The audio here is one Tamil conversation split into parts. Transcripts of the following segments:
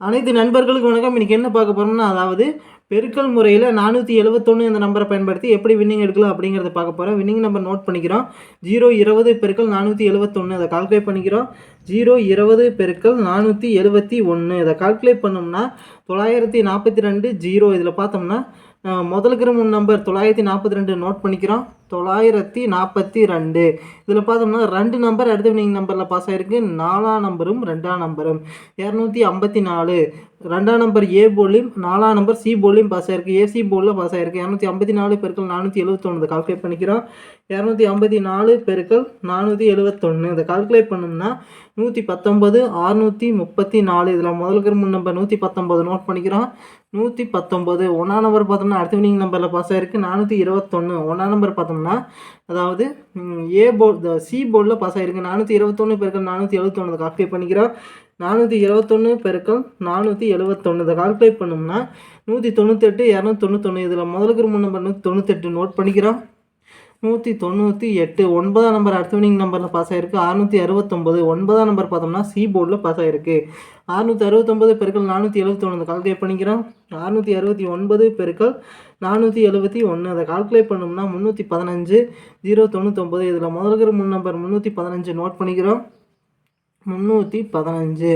அனைத்து நண்பர்களுக்கும் வணக்கம். இன்றைக்கி என்ன பார்க்க போகிறோம்னா அதாவது பெருக்கல் முறையில் நானூற்றி எழுபத்தொன்று இந்த நம்பரை பயன்படுத்தி எப்படி வின்னிங் எடுக்கலாம் அப்படிங்கிறத பார்க்க போகிறோம் வின்னிங் நம்பர் நோட் பண்ணிக்கிறோம். ஜீரோ இருபது பெருக்கல் நானூற்றி எழுபத்தொன்று அதை கால்குலேட் பண்ணிக்கிறோம். ஜீரோ இருபது பெருக்கல் நானூற்றி எழுபத்தி ஒன்று இதை கால்குலேட் பண்ணோம்னா தொள்ளாயிரத்தி நாற்பத்தி ரெண்டு ஜீரோ இதில் பார்த்தோம்னா முதல் கிரமம் நம்பர் தொள்ளாயிரத்தி நாற்பத்தி ரெண்டு நோட் பண்ணிக்கிறோம். தொள்ளாயிரத்தி நாற்பத்தி ரெண்டு. இதில் பார்த்தோம்னா ரெண்டு நம்பர் அடுத்த வினிங் நம்பரில் பாஸ் ஆகிருக்கு நாலாம் நம்பரும் ரெண்டாம் நம்பரும் இரநூத்தி ஐம்பத்தி நாலு. ரெண்டாம் நம்பர் ஏ போலையும் நாலாம் நம்பர் சி போலையும் பாஸ் ஆகிருக்கு ஏசி போலில் பாஸ் ஆகிருக்கு இரநூத்தி ஐம்பத்தி நாலு பெருக்கள் நானூற்றி எழுபத்தொன்று கால்குலேட் பண்ணிக்கிறோம். இரநூத்தி ஐம்பத்தி நாலு பெருக்கள் நானூற்றி எழுபத்தொன்று இதை கால்குலேட் பண்ணோம்னா நூற்றி பத்தொம்பது அறுநூற்றி முப்பத்தி நாலு. இதில் முதலுக்கு முன் நம்பர் நூற்றி பத்தொம்பது நோட் பண்ணிக்கிறோம். நூற்றி பத்தொம்பது ஒன்றாம் நம்பர் பார்த்தோம்னா அடுத்த வினிங் நம்பரில் பாஸ் ஆகிருக்கு நானூற்றி இருபத்தொன்று ஒன்றாம் நம்பர் பார்த்தோம்னா அதாவது ஏ போர்டு சி போர்டில் பாஸ் ஆகிருக்கு நானூற்றி இருபத்தொன்று பெருக்கள் நானூற்றி எழுபத்தொன்று கால்குலேட் பண்ணிக்கிறோம். நானூற்றி இருபத்தொன்று பெருக்கள் நானூற்றி எழுபத்தொன்று இதை கால்குலேட் பண்ணோம்னா நூற்றி தொண்ணூத்தெட்டு இரநூத்தி தொண்ணூத்தொன்று இதில் முதலுக்கு மூணு நம்பர் நூற்றி தொண்ணூத்தெட்டு. நோட் பண்ணிக்கிறோம். நூற்றி தொண்ணூற்றி எட்டு ஒன்பதாம் நம்பர் அடுத்த வினிங் நம்பரில் பாஸ் ஆகிருக்கு அறுநூற்றி அறுபத்தொம்பது ஒன்பதாம் நம்பர் பார்த்தோம்னா சி போர்டில் பாஸ் ஆகிருக்கு அறுநூற்றி அறுபத்தொம்பது பெருக்கள் நானூற்றி எழுபத்தொன்று கால்குலேட் பண்ணிக்கிறோம். அறுநூற்றி அறுபத்தி ஒன்பது பெருக்கள் நானூற்றி எழுபத்தி ஒன்று அதை கால்குலேட் பண்ணோம்னா முந்நூற்றி பதினஞ்சு ஜீரோ தொண்ணூத்தொம்பது. இதில் முதல்கிற முன் நம்பர் முந்நூற்றி பதினஞ்சு நோட் பண்ணிக்கிறோம். முந்நூற்றி பதினஞ்சு.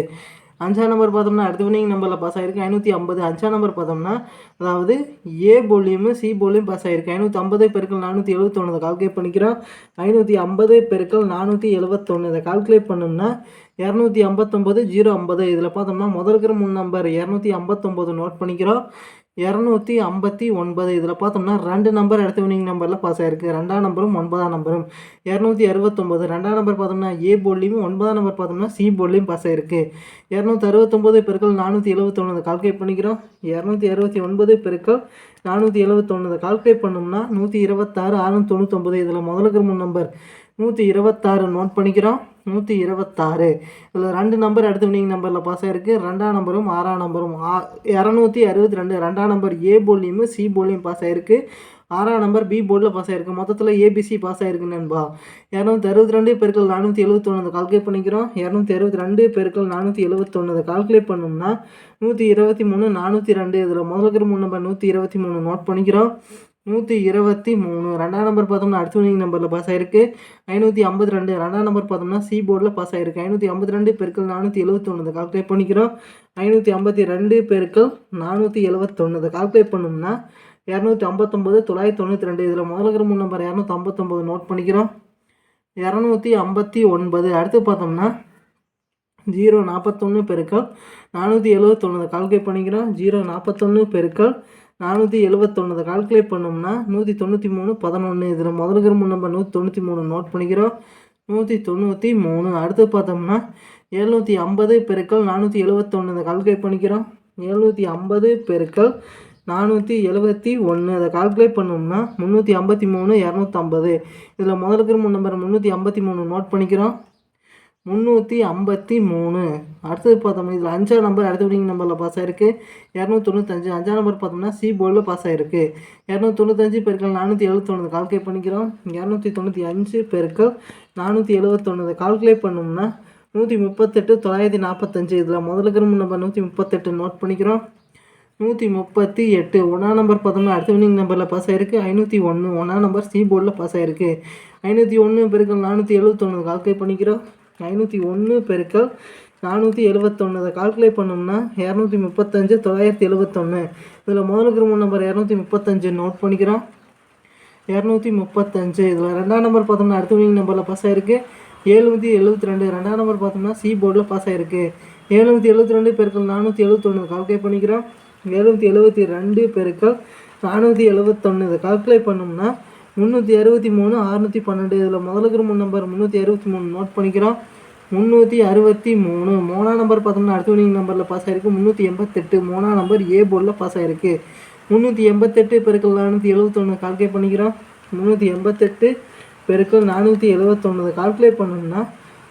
அஞ்சாம் நம்பர் பார்த்தோம்னா அடுத்த வினிங் நம்பரில் பாஸ் ஆகிருக்கு ஐநூற்றி ஐம்பது. அஞ்சாம் நம்பர் பார்த்தோம்னா அதாவது ஏ போலியுமே சி போலியும் பாஸ் ஆகிருக்கு ஐநூற்றி ஐம்பது பெருக்கள் நானூற்றி எழுபத்தொன்னு கால்குலேட் பண்ணிக்கிறோம். ஐநூற்றி ஐம்பது பெருக்கள் நானூற்றி எழுபத்தொன்று இதை கால்குலேட் பண்ணோம்னா இரநூத்தி ஐம்பத்தொம்பது ஜீரோ ஐம்பது இதில் பார்த்தோம்னா முதல் இருக்கிற முன் நம்பர் இரநூத்தி ஐம்பத்தொம்பது நோட் பண்ணிக்கிறோம். இரநூத்தி ஐம்பத்தி ஒன்பது இதில் பார்த்தோம்னா ரெண்டு நம்பர் அடுத்த வினிங் நம்பரில் பாஸ் ஆயிருக்கு. ரெண்டாம் நம்பரும் ஒன்பதாம் நம்பரும் இரநூத்தி அறுபத்தொம்பது ரெண்டாம் நம்பர் பார்த்தோம்னா ஏ போர்ட்லேயும் ஒன்பதாம் நம்பர் பார்த்தோம்னா சி போர்ட்லேயும் பாஸ் ஆயிருக்கு. இரநூத்தி அறுபத்தொம்பது பெருக்கள் நானூற்றி எழுபத்தொன்று கால்குலேட் பண்ணிக்கிறோம். இரநூத்தி அறுபத்தி ஒன்பது பெருக்கள் நானூற்றி எழுபத்தொன்று கால்குலேட் பண்ணோம்னா நூற்றி இருபத்தாறு ஆறுநூற்றி தொண்ணூத்தொம்பது இதில் முதலுக்கு மூணு நம்பர் நூற்றி இருபத்தாறு நோட் பண்ணிக்கிறோம். நூற்றி இருபத்தாறு. இதில் ரெண்டு நம்பர் அடுத்த வினிங் நம்பரில் பாஸ் ஆகிருக்கு ரெண்டாம் நம்பரும் ஆறாம் நம்பரும் ஆ இரநூத்தி அறுபத்தி ரெண்டு. ரெண்டாம் நம்பர் ஏ போலியும் சி போலியும் பாஸ் ஆகிருக்கு ஆறாம் நம்பர் பி போர்டில் பாஸ் ஆயிருக்கு மொத்தத்தில் ஏபிசி பாஸ் ஆயிருக்கு நண்பா. இரநூத்தி அறுபத்தி ரெண்டு பெருக்கள் நானூற்றி எழுபத்தொன்னு கால்குலேட் பண்ணிக்கிறோம். இரநூத்தி அறுபத்தி ரெண்டு பெருக்கள் நானூற்றி எழுபத்தொன்னு கால்குலேட் பண்ணோம்னா நூற்றி இருபத்தி மூணு நானூற்றி ரெண்டு. இதில் முதலுக்கு மூணு நம்பர் நூற்றி இருபத்தி மூணு நோட் பண்ணிக்கிறோம். நூற்றி இருபத்தி மூணு. ரெண்டாம் நம்பர் பார்த்தோம்னா அடுத்த வினிங் நம்பரில் பாஸ் ஆயிருக்கு. ஐநூற்றி ஐம்பத்தி ரெண்டு. ரெண்டாம் நம்பர் பார்த்தோம்னா சி போர்டில் பாஸ் ஆயிருக்கு. ஐநூற்றி ஐம்பத்தி ரெண்டு பெருக்கள் நானூற்றி எழுபத்தொன்னு கால்குலேட் பண்ணிக்கிறோம். ஐநூற்றி ஐம்பத்தி ரெண்டு பெருக்கள் நானூற்றி எழுபத்தொன்னு கால்குலேட் பண்ணோம்னா இரநூத்தி ஐம்பத்தொம்பது தொள்ளாயிரத்தி தொண்ணூற்றி ரெண்டு. இதில் முதலுக்கு முன் நம்பர் இரநூத்தி ஐம்பத்தொம்பது நோட் பண்ணிக்கிறோம். இரநூத்தி ஐம்பத்தி ஒன்பது. அடுத்து பார்த்தோம்னா ஜீரோ நாற்பத்தொன்று பெருக்கள் நானூற்றி எழுபத்தொன்னு கால்குலேட் பண்ணிக்கிறோம். ஜீரோ நாற்பத்தொன்று பெருக்கள் நானூற்றி எழுபத்தொன்னு கால்குலேட் பண்ணோம்னா நூற்றி தொண்ணூற்றி மூணு பதினொன்று இதில் முதல் மூணு நம்பர் நூற்றி தொண்ணூற்றி மூணு நோட் பண்ணிக்கிறோம். நூற்றி தொண்ணூற்றி மூணு. அடுத்து பார்த்தோம்னா எழுநூற்றி ஐம்பது பெருக்கள் நானூற்றி எழுபத்தொன்னு கால்குலேட் பண்ணிக்கிறோம். எழுநூற்றி ஐம்பது பெருக்கள் நானூற்றி எழுபத்தி ஒன்று அதை கால்குலேட் பண்ணோம்னா முந்நூற்றி ஐம்பத்தி மூணு இரநூத்தம்பது இதில் முதலுக்கு மூணு நம்பர் முந்நூற்றி ஐம்பத்தி மூணு நோட் பண்ணிக்கிறோம். முந்நூற்றி ஐம்பத்தி மூணு. அடுத்தது பார்த்தோம்னா இதில் அஞ்சாம் நம்பர் அடுத்த விடிங் நம்பரில் பாஸ் ஆயிருக்கு. இரநூத்தி தொண்ணூத்தஞ்சு. அஞ்சாம் நம்பர் பார்த்தோம்னா சி போர்டில் பாஸ் ஆகிருக்கு இரநூத்தொண்ணூத்தஞ்சு பெருக்கள் நானூற்றி எழுபத்தொன்று கால்குலேட் பண்ணிக்கிறோம். இரநூத்தி தொண்ணூற்றி அஞ்சு பெருக்கள் நானூற்றி எழுபத்தொன்று கால்குலேட் பண்ணோம்னா நூற்றி முப்பத்தெட்டு தொள்ளாயிரத்தி நாற்பத்தஞ்சு இதில் முதலுக்கு நம்பர் நூற்றி முப்பத்தெட்டு நோட் பண்ணிக்கிறோம். நூற்றி முப்பத்தி எட்டு. ஒன்றாம் நம்பர் பார்த்தோம்னா அடுத்த வினிங் நம்பரில் பாஸ் ஆயிருக்கு. ஐநூற்றி ஒன்று ஒன்றாம் நம்பர் சி போர்டில் பாஸ் ஆயிருக்கு. ஐநூற்றி ஒன்று பெருக்கள் நானூற்றி எழுபத்தொன்று கால்குலேட் பண்ணிக்கிறோம். ஐநூற்றி ஒன்று பெருக்கள் நானூற்றி எழுபத்தொன்று அதை கால்குலேட் பண்ணோம்னா இரநூத்தி முப்பத்தஞ்சு தொள்ளாயிரத்தி எழுபத்தொன்று இதில் முதலுக்கு மூணு நம்பர் இரநூத்தி முப்பத்தஞ்சு நோட் பண்ணிக்கிறோம். இரநூத்தி முப்பத்தஞ்சு. இதில் ரெண்டாம் நம்பர் பார்த்தோம்னா அடுத்த வினிங் நம்பரில் பாஸ் ஆயிருக்கு. எழுநூற்றி எழுபத்தி ரெண்டு. ரெண்டாம் நம்பர் பார்த்தோம்னா சி போர்டில் பாஸ் ஆயிருக்கு. எழுநூற்றி எழுபத்தி ரெண்டு பெருக்கள் நானூற்றி எழுபத்தொன்று கால்குலேட் பண்ணிக்கிறோம். எழுநூற்றி எழுபத்தி ரெண்டு பெருக்கள் நானூற்றி எழுபத்தொன்று இதை கால்குலேட் பண்ணோம்னா முந்நூற்றி அறுபத்தி மூணு அறுநூற்றி பன்னெண்டு. இதில் முதலுக்கு மூணு நம்பர் முந்நூற்றி அறுபத்தி மூணு நோட் பண்ணிக்கிறோம். முந்நூற்றி அறுபத்தி மூணு. மூணாம் நம்பர் பார்த்தோம்னா அடுத்த வினிங் நம்பரில் பாஸ் ஆகிருக்கு முந்நூற்றி எண்பத்தெட்டு. மூணாம் நம்பர் ஏ போர்டில் பாஸ் ஆகிருக்கு முந்நூற்றி எண்பத்தெட்டு பெருக்கள் நானூற்றி எழுபத்தொன்று கால்குலேட் பண்ணிக்கிறோம். முந்நூற்றி எண்பத்தெட்டு பெருக்கள் நானூற்றி எழுபத்தொன்று கால்குலேட் பண்ணோம்னா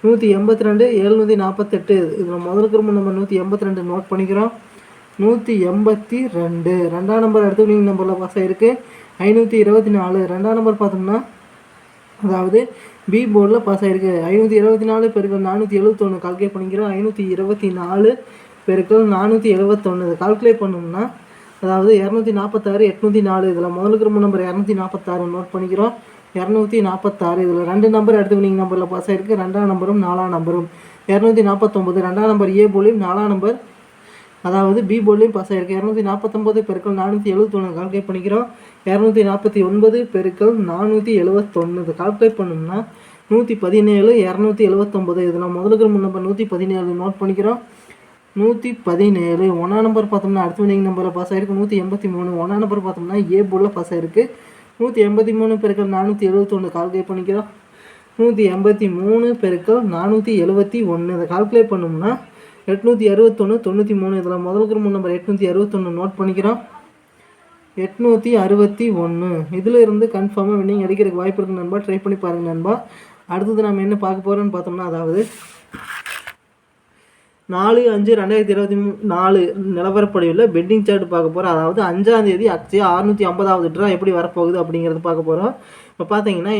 நூற்றி எண்பத்தி ரெண்டு எழுநூற்றி நாற்பத்தெட்டு இதில் முதலுக்கு மூணு நம்பர் நூற்றி எண்பத்தி ரெண்டு நோட் பண்ணிக்கிறோம். நூற்றி எண்பத்தி ரெண்டு. ரெண்டாம் நம்பர் அடுத்த வினிங் நம்பரில் பாஸ் ஆகிருக்கு ஐநூற்றி இருபத்தி நாலு. ரெண்டாம் நம்பர் பார்த்தோம்னா அதாவது பி போர்டில் பாஸ் ஆகிருக்கு ஐநூற்றி இருபத்தி நாலு பெருக்கள் நானூற்றி எழுபத்தொன்று கால்குலேட் பண்ணிக்கிறோம். ஐநூற்றி இருபத்தி நாலு பெருக்கள் நானூற்றி எழுபத்தொன்று கால்குலேட் பண்ணோம்னா அதாவது இரநூத்தி நாற்பத்தாறு எட்நூற்றி நாலு. இதில் முதலுக்கு ரொம்ப நம்பர் இரநூத்தி நாற்பத்தாறு நோட் பண்ணிக்கிறோம். இரநூத்தி நாற்பத்தாறு. இதில் ரெண்டு நம்பர் அடுத்து வினிங் நம்பரில் பாஸ் ஆகிருக்கு ரெண்டாம் நம்பரும் நாலாம் நம்பரும் இரநூத்தி நாற்பத்தொம்பது ரெண்டாம் நம்பர் ஏ போலியும் நாலாம் நம்பர் அதாவது பி போர்ட்லேயும் பாஸ் ஆகிருக்கு இரநூத்தி நாற்பத்தொம்பது பெருக்கள் நானூற்றி எழுபத்தொன்று கால்குலேட் பண்ணிக்கிறோம். இரநூத்தி நாற்பத்தி ஒன்பது பெருக்கள் நானூற்றி எழுபத்தொன்று இதை கால்குலேட் பண்ணோம்னா நூற்றி பதினேழு இரநூத்தி எழுபத்தொம்பது இதில் முதலுக்கு மூணு நம்பர் நூற்றி பதினேழு நோட் பண்ணிக்கிறோம். நூற்றி பதினேழு. ஒன்றா நம்பர் பார்த்தோம்னா அடுத்த வினிங் நம்பரில் பாஸ் ஆகிருக்கு நூற்றி எண்பத்தி மூணு. ஒன்றா நம்பர் பார்த்தோம்னா ஏ போர்டில் பாஸ் ஆகிருக்கு நூற்றி எண்பத்தி மூணு பெருக்கள் நானூற்றி எழுபத்தொன்று கால்குலேட் பண்ணிக்கிறோம். நூற்றி எண்பத்தி மூணு பெருக்கள் நானூற்றி எழுபத்தி ஒன்று இதை கால்குலேட் பண்ணோம்னா எட்நூற்றி அறுபத்தொன்று தொண்ணூற்றி மூணு. இதில் முதலுக்கு மூணு நம்பர் எட்நூற்றி அறுபத்தொன்று நோட் பண்ணிக்கிறோம். எட்நூற்றி அறுபத்தி ஒன்று இதில் இருந்து கன்ஃபார்மாக வின்னிங் அடிக்கிறதுக்கு வாய்ப்பு இருக்குது நண்பா. ட்ரை பண்ணி பாருங்கள் நண்பா. அடுத்தது நம்ம என்ன பார்க்க போகிறோம்னு பார்த்தோம்னா அதாவது நாலு அஞ்சு ரெண்டாயிரத்தி இருபத்தி மூணு நாலு நிலவரப்படியில் பெட்டிங் சார்ட் பார்க்க போகிறோம் அதாவது அஞ்சாம் தேதி அக்ஷயா அறுநூற்றி ஐம்பதாவது ட்ரா எப்படி வரப்போகுது அப்படிங்கிறது பார்க்க போகிறோம் இப்போ பார்த்தீங்கன்னா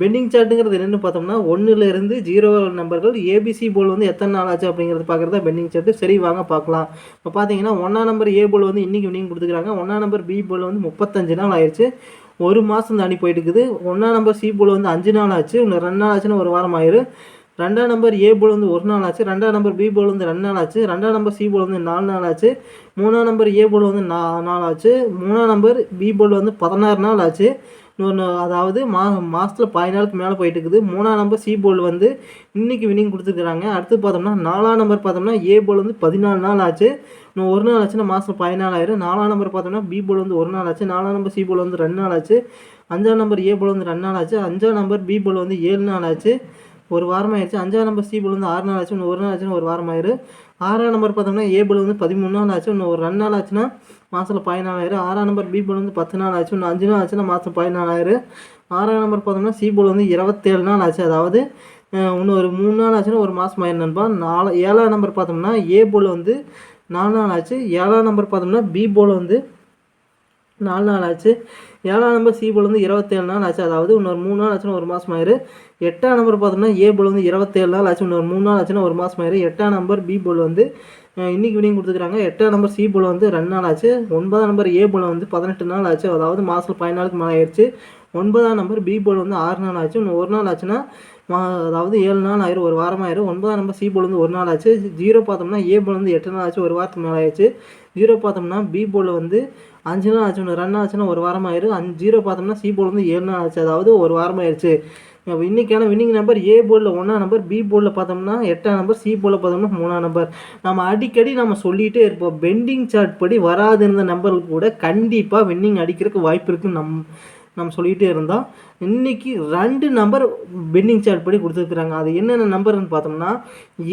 பெண்டிங் சார்ட்டுங்கிறது என்னென்னு பார்த்தோம்னா ஒன்றுலேருந்து ஜீரோ நம்பர்கள் ஏபிசி போல் வந்து எத்தனை நாள் ஆச்சு அப்படிங்கிறது பார்க்குறதா பெண்டிங் சார்ட்டு சரி வாங்க பார்க்கலாம். இப்போ பார்த்தீங்கன்னா ஒன்றா நம்பர் ஏ போல் வந்து இன்றைக்கி வினிங் கொடுத்துக்கிறாங்க ஒன்றா நம்பர் பி போல் வந்து முப்பத்தஞ்சு நாள் ஆயிடுச்சு. ஒரு மாதம் தாண்டி போயிட்டு இருக்குது ஒன்றா நம்பர் சி போல் வந்து அஞ்சு நாள் ஆச்சு. இன்னும் ரெண்டு நாள் ஆச்சுன்னா ஒரு வாரம் ஆயிரும். ரெண்டாம் நம்பர் ஏ போல் வந்து ஒரு நாள் ஆச்சு. ரெண்டாம் நம்பர் பி போல் வந்து ரெண்டு நாள் ஆச்சு. ரெண்டாம் நம்பர் சி போல் வந்து நாலு நாள் ஆச்சு. மூணாம் நம்பர் ஏ போல் வந்து நா நாள் ஆச்சு. மூணாம் நம்பர் பி போல் வந்து பதினாறு நாள் ஆச்சு. இன்னொன்று அதாவது மா மாதத்தில் பதினாலுக்கு மேலே போயிட்டு இருக்குது மூணாம் நம்பர் சி போல் வந்து இன்றைக்கி வினிங் கொடுத்துருக்குறாங்க. அடுத்து பார்த்தோம்னா நாலாம் நம்பர் பார்த்தோம்னா ஏ போல் வந்து பதினாலு நாள் ஆச்சு. இன்னும் ஒரு நாள் ஆச்சுன்னா மாதம் பதினாலாயிரம். நாலாம் நம்பர் பார்த்தோம்னா பி போல் வந்து ஒரு நாள் ஆச்சு. நாலாம் நம்பர் சி போல் வந்து ரெண்டு நாள் ஆச்சு. அஞ்சாம் நம்பர் ஏ போல் வந்து ரெண்டு நாள் ஆச்சு. அஞ்சாம் நம்பர் பி போல் வந்து ஏழு நாள் ஆச்சு. ஒரு வாரம் ஆயிடுச்சு அஞ்சாம் நம்பர் சி போல் வந்து ஆறு நாள் ஆச்சு. இன்னும் ஒரு நாள் ஆச்சுன்னா ஒரு வாரம் ஆயிரு ஆறாம் நம்பர் பார்த்தோம்னா ஏ வந்து பதிமூணு நாள் ஆச்சு. இன்னும் ஒரு ரெண்டு நாள் ஆச்சுன்னா மாதத்தில் பதினாலாயிரம் ஆறாம் நம்பர் பி வந்து பத்து நாள் ஆச்சு. இன்னும் அஞ்சு நாள் ஆச்சுன்னா மாதம் பதினாலாயிரம் ஆறாம் நம்பர் பார்த்தோம்னா சி வந்து இருபத்தேழு நாள் ஆச்சு. அதாவது இன்னும் ஒரு மூணு நாள் ஆச்சுன்னா ஒரு மாதம் ஆயிரம் நண்பா. நாலு ஏழாம் நம்பர் பார்த்தோம்னா ஏ போல் வந்து நாலு நாள் ஆச்சு. ஏழாம் நம்பர் பார்த்தோம்னா பி போல் வந்து நாலு நாள் ஆச்சு. ஏழாம் நம்பர் சி போல் வந்து இருபத்தேழு நாள் ஆச்சு. அதாவது இன்னொரு மூணு நாள் ஆச்சுன்னா ஒரு மாதம் ஆயிரு. எட்டாம் நம்பர் பார்த்தோம்னா ஏ போல் வந்து இருபத்தேழு நாள் ஆச்சு. இன்னொரு மூணு நாள் ஆச்சுன்னா ஒரு மாதம் ஆயிரு. எட்டாம் நம்பர் பி போல் வந்து இன்றைக்கி வினிங் கொடுத்துக்கிறாங்க எட்டாம் நம்பர் சி போல் வந்து ரெண்டு நாள் ஆச்சு. ஒன்பதாம் நம்பர் ஏ போல் வந்து பதினெட்டு நாள் ஆச்சு. அதாவது மாதத்தில் பதினாலுக்கு மேலே ஆயிடுச்சு ஒன்பதாம் நம்பர் பி போல் வந்து ஆறு நாள் ஆச்சு. இன்னும் ஒரு நாள் ஆச்சுன்னா மா அதாவது ஏழு நாள் ஆயிரும் ஒரு வாரம் ஆயிரும் ஒன்பதாம் நம்பர் சி போலேருந்து ஒரு நாள் ஆச்சு. ஜீரோ பார்த்தோம்னா ஏ போலேருந்து எட்டு நாள் ஆச்சு ஒரு வாரத்துக்கு மேலே ஆயிடுச்சு. ஜீரோ பார்த்தோம்னா பி போல் வந்து அஞ்சு நாள் ஆச்சு ஒன்று ரன் ஆச்சுன்னா ஒரு வாரம் ஆயிரும் அஞ்சு ஜீரோ பார்த்தோம்னா சி போலேருந்து ஏழு நாள் ஆச்சு அதாவது ஒரு வாரம் ஆயிடுச்சு. இன்றைக்கான வின்னிங் நம்பர் ஏ போர்டில் ஒன்றாம் நம்பர் பி போர்டில் பார்த்தோம்னா எட்டாம் நம்பர் சி போர்டில் பார்த்தோம்னா மூணாம் நம்பர் நம்ம அடிக்கடி நம்ம சொல்லிகிட்டே இருப்போம் பெண்டிங் சார்ட் படி வராது இருந்த நம்பருக்கு கூட கண்டிப்பாக வின்னிங் அடிக்கிறதுக்கு வாய்ப்பு இருக்குன்னு நம் நம்ம சொல்லிகிட்டே இருந்தோம் இன்றைக்கி ரெண்டு நம்பர் பெண்டிங் சார்ட் படி கொடுத்துருக்குறாங்க. அது என்னென்ன நம்பர்னு பார்த்தோம்னா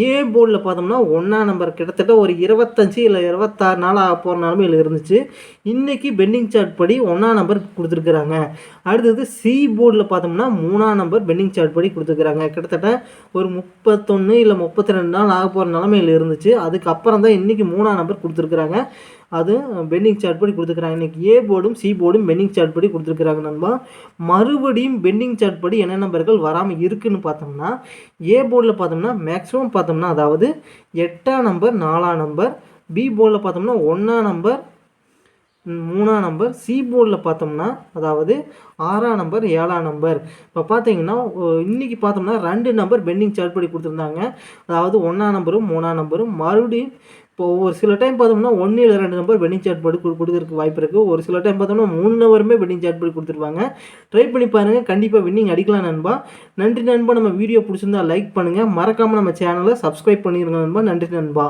ஏ போர்டில் பார்த்தோம்னா ஒன்றா நம்பர் கிட்டத்தட்ட ஒரு இருபத்தஞ்சி இல்லை இருபத்தாறு நாள் ஆக போகிற நிலமையில் இருந்துச்சு. இன்றைக்கி பெண்டிங் சார்ட் படி ஒன்றா நம்பர் கொடுத்துருக்குறாங்க. அடுத்தது சி போர்டில் பார்த்தோம்னா மூணாம் நம்பர் பெண்டிங் சார்ட் படி கொடுத்துருக்குறாங்க. கிட்டத்தட்ட ஒரு முப்பத்தொன்று இல்லை முப்பத்தி ரெண்டு நாள் ஆக போகிற நிலமையில் இருந்துச்சு. அதுக்கப்புறம் தான் இன்றைக்கி மூணாம் நம்பர் கொடுத்துருக்குறாங்க. அது பெண்டிங் சார்ட் படி கொடுத்துருக்குறாங்க. இன்றைக்கி ஏ போர்டும் சி போர்டும் பெண்டிங் சார்ட் படி கொடுத்துருக்குறாங்க நண்பா. மறுபடியும் பெண்டிங் சார்ட் படி என்ன நம்பர்கள் வராமல் இருக்குன்னு பார்த்தோம்னா ஏ போர்டில் பார்த்தோம்னா மேக்ஸிமம் பார்த்தோம்னா அதாவது எட்டாம் நம்பர் நாலாம் நம்பர் பி போர்டில் பார்த்தோம்னா ஒன்றாம் நம்பர் மூணாம் நம்பர் சி போர்டில் பார்த்தோம்னா அதாவது ஆறாம் நம்பர் ஏழாம் நம்பர் இப்போ பார்த்தீங்கன்னா இன்றைக்கி பார்த்தோம்னா ரெண்டு நம்பர் பெண்டிங் சார்ட் படி கொடுத்துருந்தாங்க. அதாவது ஒன்றாம் நம்பரும் மூணாம் நம்பரும் மறுபடியும் இப்போ ஒரு சில டைம் பார்த்தோம்னா ஒன்று இல்லை ரெண்டு நம்பர் வெட்டிங் சாட் படி கொடுக்குறதுக்கு வாய்ப்பு இருக்குது ஒரு சில டைம் பார்த்தோம்னா மூணு நம்பருமே வெட்டிங் சாட் படி கொடுத்துருவாங்க ட்ரை பண்ணி பாருங்கள் கண்டிப்பாக வின்னிங் அடிக்கலாம் நண்பா. நன்றி நண்பா. நம்ம வீடியோ பிடிச்சிருந்தா லைக் பண்ணுங்கள் மறக்காமல் நம்ம சேனலை சப்ஸ்கிரைப் பண்ணிடுங்க நண்பா. நன்றி நண்பா.